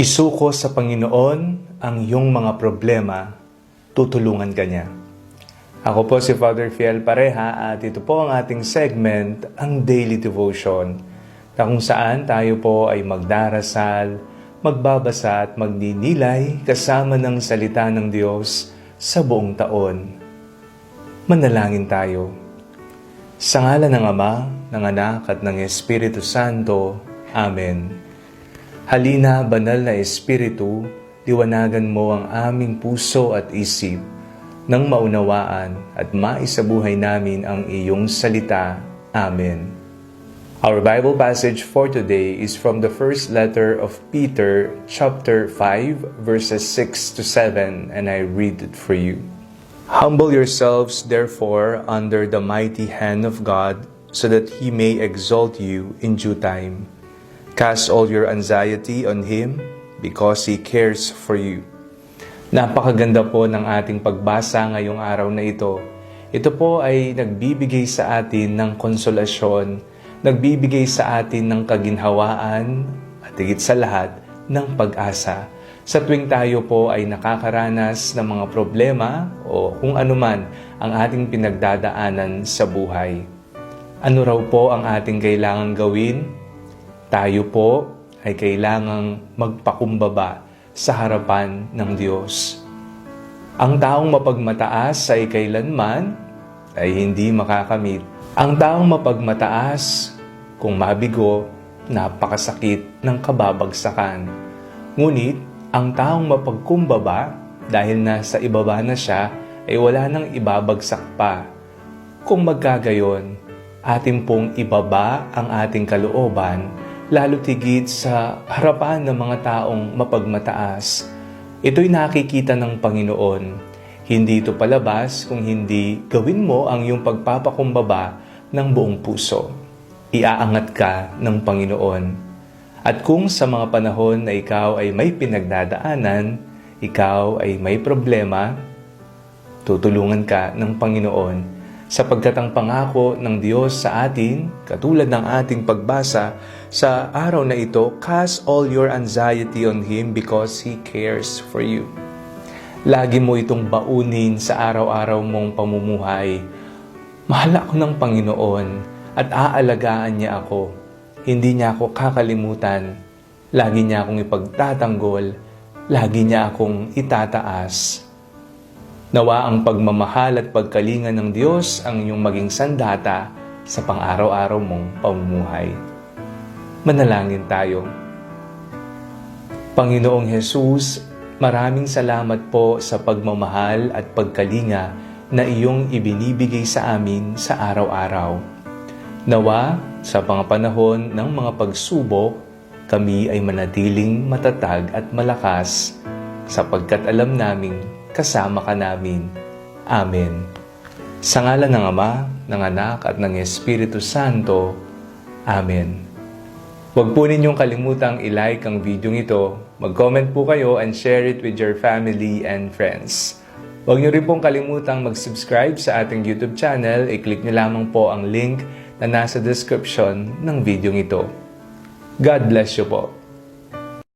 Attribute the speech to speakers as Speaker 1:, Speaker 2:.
Speaker 1: Isuko sa Panginoon ang iyong mga problema, tutulungan ka niya. Ako po si Father Fiel Pareha at ito po ang ating segment, ang Daily Devotion, na kung saan tayo po ay magdarasal, magbabasa at magninilay kasama ng salita ng Diyos sa buong taon. Manalangin tayo. Sa ngala ng Ama, ng Anak at ng Espiritu Santo. Amen. Halina, banal na Espiritu, liwanagan mo ang aming puso at isip nang maunawaan at maisabuhay namin ang iyong salita. Amen. Our Bible passage for today is from the first letter of Peter, chapter 5, verses 6 to 7, and I read it for you. Humble yourselves, therefore, under the mighty hand of God, so that he may exalt you in due time. Cast all your anxiety on him, because he cares for you. Napakaganda po ng ating pagbasa ngayong araw na ito. Ito po ay nagbibigay sa atin ng konsolasyon, nagbibigay sa atin ng kaginhawaan, at higit sa lahat, ng pag-asa. Sa tuwing tayo po ay nakakaranas ng mga problema o kung anuman ang ating pinagdadaanan sa buhay. Ano raw po ang ating kailangang gawin? Tayo po ay kailangang magpakumbaba sa harapan ng Diyos. Ang taong mapagmataas ay kailanman ay hindi makakamit. Ang taong mapagmataas, kung mabigo, napakasakit ng kababagsakan. Ngunit, ang taong mapagkumbaba, dahil nasa ibaba na siya, ay wala nang ibabagsak pa. Kung magkagayon, atin pong ibaba ang ating kalooban, lalo tigit sa harapan ng mga taong mapagmataas. Ito'y nakikita ng Panginoon. Hindi ito palabas kung hindi gawin mo ang iyong pagpapakumbaba ng buong puso. Iaangat ka ng Panginoon. At kung sa mga panahon na ikaw ay may pinagdadaanan, ikaw ay may problema, tutulungan ka ng Panginoon sapagkat ang pangako ng Diyos sa atin, katulad ng ating pagbasa sa araw na ito, cast all your anxiety on Him because He cares for you. Lagi mo itong baunin sa araw-araw mong pamumuhay. Mahal ako ng Panginoon at aalagaan niya ako. Hindi niya ako kakalimutan. Lagi niya akong ipagtatanggol. Lagi niya akong itataas. Nawa ang pagmamahal at pagkalinga ng Diyos ang iyong maging sandata sa pang-araw-araw mong pamumuhay. Manalangin tayo. Panginoong Hesus, maraming salamat po sa pagmamahal at pagkalinga na iyong ibinibigay sa amin sa araw-araw. Nawa, sa mga panahon ng mga pagsubok, kami ay manatiling matatag at malakas sapagkat alam naming kasama ka namin. Amen. Sa ngala ng Ama, ng Anak at ng Espiritu Santo. Amen. Huwag po ninyong kalimutang i-like ang video ito, mag-comment po kayo and share it with your family and friends. Huwag niyo rin pong kalimutang mag-subscribe sa ating YouTube channel, i-click niyo lamang po ang link na nasa description ng video ito. God bless you po.